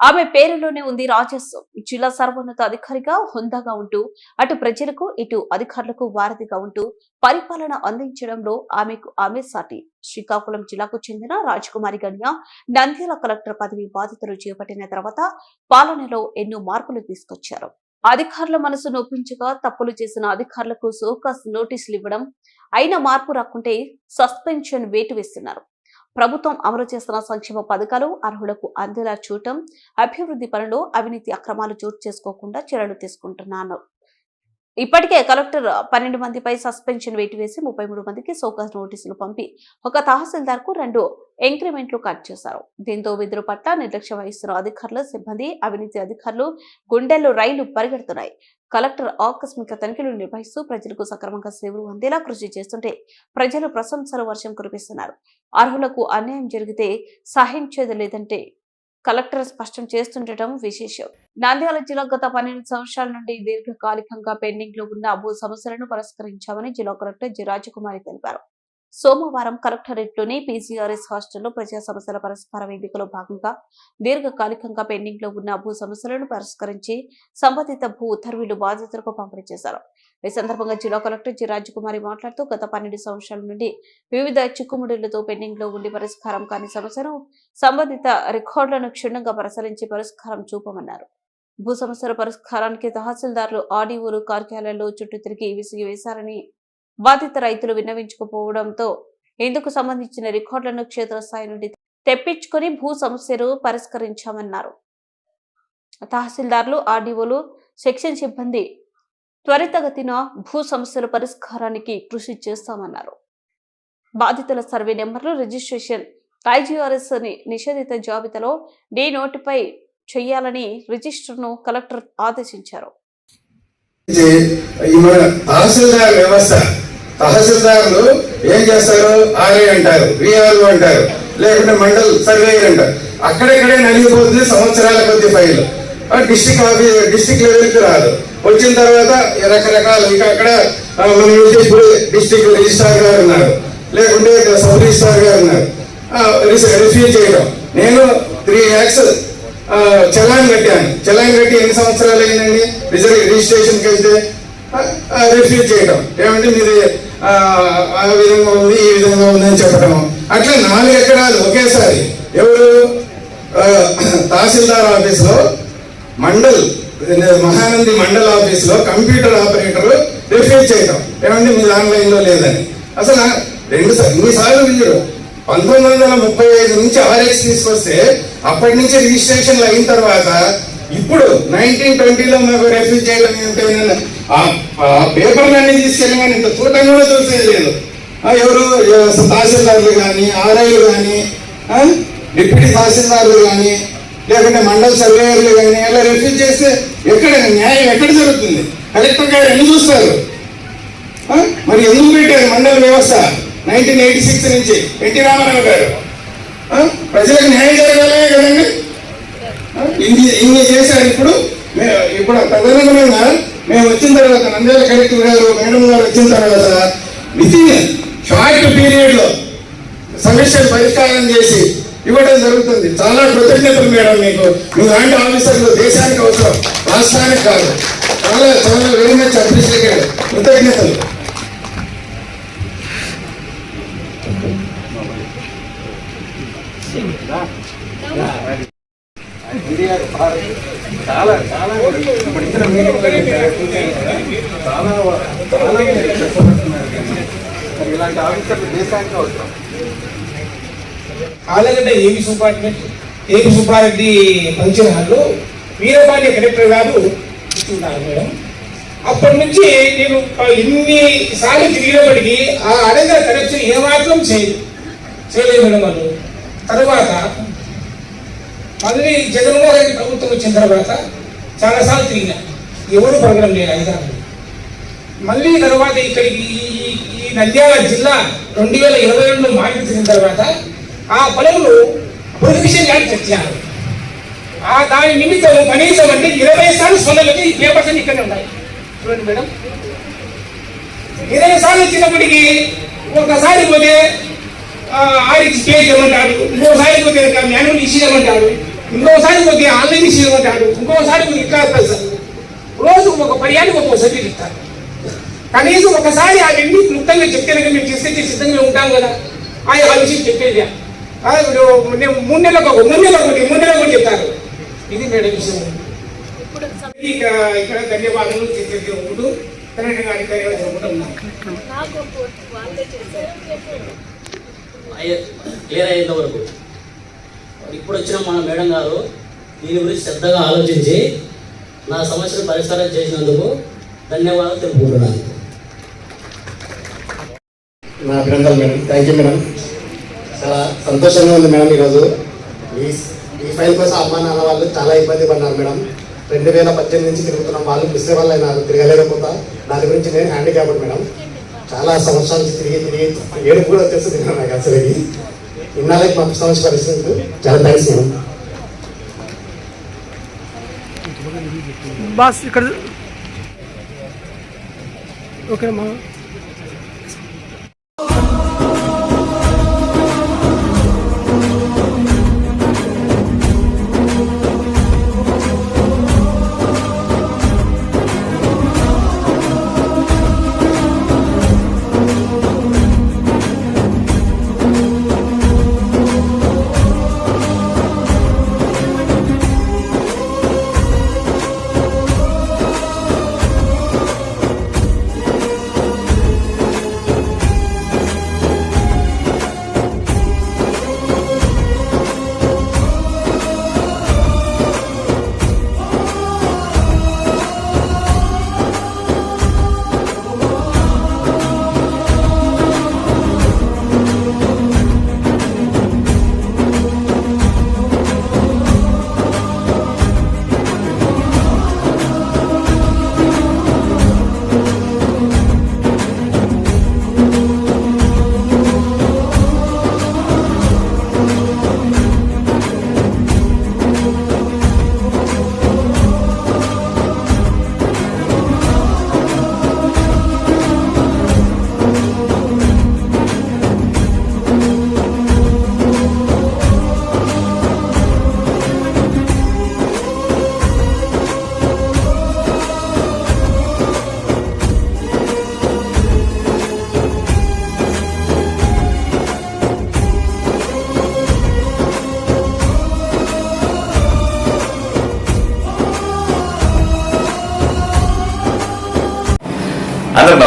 ఆమె పేరులోనే ఉంది రాజస్వం జిల్లా సర్వోన్నత అధికారిగా హుందాగా ఉంటూ అటు ప్రజలకు ఇటు అధికారులకు వారధిగా ఉంటూ పరిపాలన అందించడంలో ఆమెకు ఆమె సాటి. శ్రీకాకుళం జిల్లాకు చెందిన రాజకుమారి గణ్య నంద్యాల కలెక్టర్ పదవి బాధితులు చేపట్టిన తర్వాత పాలనలో ఎన్నో మార్పులు తీసుకొచ్చారు. అధికారుల మనసు నొప్పించగా తప్పులు చేసిన అధికారులకు సోకాస్ నోటీసులు ఇవ్వడం అయిన మార్పు రాకుంటే సస్పెన్షన్ వేటు వేస్తున్నారు. ప్రభుత్వం అమలు చేస్తున్న సంక్షేమ పథకాలు అర్హులకు అందేలా చూడటం అభివృద్ధి పనులు అవినీతి అక్రమాలు చోటు చేసుకోకుండా చర్యలు తీసుకుంటున్నాను. ఇప్పటికే కలెక్టర్ పన్నెండు మందిపై సస్పెన్షన్ వేటు వేసి ముప్పై మూడు మందికి సోకాస్ నోటీసులు పంపి ఒక తహసీల్దార్కు రెండు ఇంక్రిమెంట్లు కట్ చేశారు. దీంతో విధుల పట్ల నిర్లక్ష్యం వహిస్తున్న అధికారులు సిబ్బంది అవినీతి అధికారులు గుండెల్లో రైలు పరిగెడుతున్నాయి. కలెక్టర్ ఆకస్మిక తనిఖీలు నిర్వహిస్తూ ప్రజలకు సక్రమంగా సేవలు అందేలా కృషి చేస్తుంటే ప్రజలు ప్రశంసల వర్షం కురిపిస్తున్నారు. అర్హులకు అన్యాయం జరిగితే సహించేది లేదంటే కలెక్టర్ స్పష్టం చేస్తుండటం విశేషం. నంద్యాల జిల్లా గత పన్నెండు సంవత్సరాల నుండి దీర్ఘకాలికంగా పెండింగ్లో ఉన్న భూ సమస్యలను పరిష్కరించామని జిల్లా కలెక్టర్ జి. రాజకుమారి తెలిపారు. సోమవారం కలెక్టరేట్లోని పీసీఆర్ఎస్ హాస్టల్లో ప్రజా సమస్యల పరిష్కార వేదికలో భాగంగా దీర్ఘకాలికంగా పెండింగ్లో ఉన్న భూ సమస్యలను పరిష్కరించి సంబంధిత భూ ఉత్తర్వులు బాధితులకు పంపిణీ చేశారు. ఈ సందర్భంగా జిల్లా కలెక్టర్ జి. రాజకుమారి మాట్లాడుతూ గత పన్నెండు సంవత్సరాల నుండి వివిధ చిక్కుముడులతో పెండింగ్లో ఉండి పరిష్కారం కాని సమస్యను సంబంధిత రికార్డులను క్షుణ్ణంగా పరిశీలించి పరిష్కారం చూపమన్నారు. భూ సమస్యల పరిష్కారానికి తహసీల్దార్లు ఆర్డీఓలు కార్యాలయాల్లో చుట్టూ తిరిగి విసిగి వేశారని బాధిత రైతులు విన్నవించుకుపోవడంతో ఇందుకు సంబంధించిన రికార్డులను క్షేత్రస్థాయి నుండి తెప్పించుకొని భూ సమస్యలు పరిష్కరించామన్నారు. తహసీల్దార్లు ఆర్డీఓలు సెక్షన్ సిబ్బంది త్వరితగతిన భూ సమస్యల పరిష్కారానికి కృషి చేస్తామన్నారు. బాధితుల సర్వే నెంబర్లు రిజిస్ట్రేషన్ ఐజీఆర్ఎస్ని నిషేధిత జాబితాలో డీ నోటిఫై చేయాలని రిజిస్టర్ను కలెక్టర్ ఆదేశించారు. ఇది తహసీల్దార్ వ్యవస్థ. తహసీల్దార్లు ఏం చేస్తారు? ఆర్ఏ అంటారు విఆర్ఓ అంటారు లేకుంటే మండల్ సర్వేయర్ అంటారు. అక్కడెక్కడే నలిగిపోతుంది సంవత్సరాల కొద్ది ఫైల్. డిస్టిక్ ఆఫీస్ డిస్టిక్ లెవెల్కి రాదు. వచ్చిన తర్వాత రకరకాల ఇంకా అక్కడ మనం మన ఇప్పుడు డిస్టిక్ రిజిస్ట్రార్ గారు ఉన్నారు. లేకుంటే సబ్ రిజిస్ట్రార్ గారు ఉన్నారు. రిఫ్యూజ్ చేయడం. నేను త్రీ ల్యాక్స్ చలాన్ కట్టాను. చలాన్ కట్టి ఎన్ని సంవత్సరాలు అయిందండి? రిజర్వ్ రిజిస్ట్రేషన్కి వెళ్తే రిఫ్యూజ్ చేయడం. ఏమంటే మీది ఆ, విధంగా ఉంది ఈ విధంగా ఉంది అని చెప్పడం. అట్లా నాలుగు ఎకరాలు ఒకేసారి ఎవరు? తహసీల్దార్ ఆఫీస్లో మండల్ మహానంది మండల్ ఆఫీస్లో కంప్యూటర్ ఆపరేటర్ రిఫ్యూజ్ చేయడం ఏమంటే మీరు ఆన్లైన్లో లేదని. అసలు రెండు సార్లు ఇన్నిసార్లు వీళ్ళు పంతొమ్మిది వందల ముప్పై ఐదు నుంచి ఆర్ఎక్స్ తీసుకొస్తే అప్పటి నుంచి రిజిస్ట్రేషన్లు అయిన తర్వాత ఇప్పుడు నైన్టీన్ ట్వంటీలో మాకు రెఫ్యూజ్ చేయడం ఏమిటి ఆ- పేపర్లన్నీ తీసుకెళ్ళి కానీ ఇంత చూడటం కూడా చూసేది లేదు. ఎవరు ఏ, తహసీల్దార్లు కానీ ఆర్ఐలు కానీ డిప్యూటీ తహసీల్దార్లు కానీ లేకుంటే మండల సర్వేయర్లు కానీ ఇలా రిఫ్యూజ్ చేస్తే ఎక్కడ న్యాయం ఎక్కడ జరుగుతుంది? కలెక్టర్ గారు ఎన్ని చూస్తారు? మరి ఎందుకు పెట్టారు మండల వ్యవస్థ? నైన్టీన్ ఎయిటీ సిక్స్ నుంచి ఎన్టీ రామారావు గారు. ప్రజలకు న్యాయం జరగాలే కదండి. ఇన్ని ఇన్ని చేశారు ఇప్పుడు. మే- ఇప్పుడు ప్రధానంగా మేము వచ్చిన తర్వాత నంద్యాల కలెక్టర్ గారు మేడం గారు వచ్చిన తర్వాత విత్ ఇన్ షార్ట్ పీరియడ్లో సమస్యలు పరిష్కారం చేసి ఇవ్వడం జరుగుతుంది. చాలా కృతజ్ఞతలు మేడం మీకు. నువ్వు లాంటి ఆఫీసర్లు దేశానికి అవసరం. రాష్ట్రానికి కాదు. చాలా చాలా వెరీ మచ్ అప్రిషియేటెడ్ కృతజ్ఞతలు. చాలా చాలా ఇప్పుడు ఇచ్చిన చాలా చాలా ఇలాంటి ఆఫీసర్లు దేశానికి అవసరం. Allagadda AV Subbareddy AV Subbareddy function హాల్లో వీరపాండ్య కలెక్టర్ గారు ఇస్తున్నారు మేడం. అప్పటి నుంచి నేను ఎన్ని సార్లు తిరిగినప్పటికీ ఆ అడగ కనెక్షన్ ఏమాత్రం చేయలేదు. చేయలేదు మేడం వాళ్ళు. తర్వాత మళ్ళీ జగన్మోహన్ రెడ్డి ప్రభుత్వం వచ్చిన తర్వాత చాలాసార్లు తిరిగినా. ఎవరు పడగడం లేదు అధికారులు మళ్ళీ తర్వాత ఇక్కడికి ఈ- ఈ- నంద్యాల జిల్లా రెండు వేల ఇరవై రెండులో తిరిగిన తర్వాత ఆ పొలంలో పొలిటిషియన్ గారు చర్చారు ఆ దాని నిమిత్తం కనీసం అంటే ఇరవై సార్లు సొందలకి ఈ పేపర్స్ అన్ని ఇక్కడే ఉన్నాయి. చూడండి మేడం. ఇరవై సార్లు వచ్చినప్పటికీ ఒకసారి పోతే ఆర్ఎక్స్ పే చేయమంటాడు ఇంకోసారి పోతే మాన్యువల్ ఇష్యూ చేయమంటాడు ఇంకోసారి పోతే ఆన్లైన్ చేయమంటాడు ఇంకోసారి ఇట్లా సార్. రోజు ఒక పర్యానికి ఒక సబ్జెక్ట్ ఇస్తారు. కనీసం ఒకసారి అవన్నీ క్లుప్తంగా చెప్తే మేము చేస్తే సిద్ధంగా ఉంటాం కదా. ఆ విషయం చెప్పేది. నేను మూడు నెలలకు ఒక మూడు నెలలకు ఒకటి మూడు నెలలకు ఒకటి చెప్తారు. ఇది మేడం విషయం. ఇక్కడ ఇక్కడ ధన్యవాదాలు చెప్పుకుంటూ ఉన్నాను అయ్యే క్లియర్ అయ్యేంత వరకు. ఇప్పుడు వచ్చిన మన మేడం గారు దీని గురించి శ్రద్ధగా ఆలోచించి నా సమస్యను పరిష్కారం చేసినందుకు ధన్యవాదాలు తెలుపుకుంటున్నాను. నా అభినందనలు మేడం థ్యాంక్ యూ మేడం. చాలా సంతోషంగా ఉంది మేడం ఈరోజు. ఈ ఈ ఫైల్ కోసం అమ్మా నాన్న వాళ్ళు చాలా ఇబ్బంది పడినారు మేడం. రెండు వేల పద్దెనిమిది నుంచి తిరుగుతున్నాం వాళ్ళు మిస్ వాళ్ళు అయినారు తిరగలేకపోతా. దాని గురించి నేను హ్యాండిక్యాప్డ్ మేడం. చాలా సంవత్సరాల నుంచి తిరిగి తిరిగి ఏడు కూడా తెలుస్తుంది మేడం నాకు అసలు ఇది ఇన్నాళ్ళకి మా సమస్య పరిస్థితులు చాలా థ్యాంక్స్ మేడం. బాస్ ఇక్కడ ఓకేనమ్మా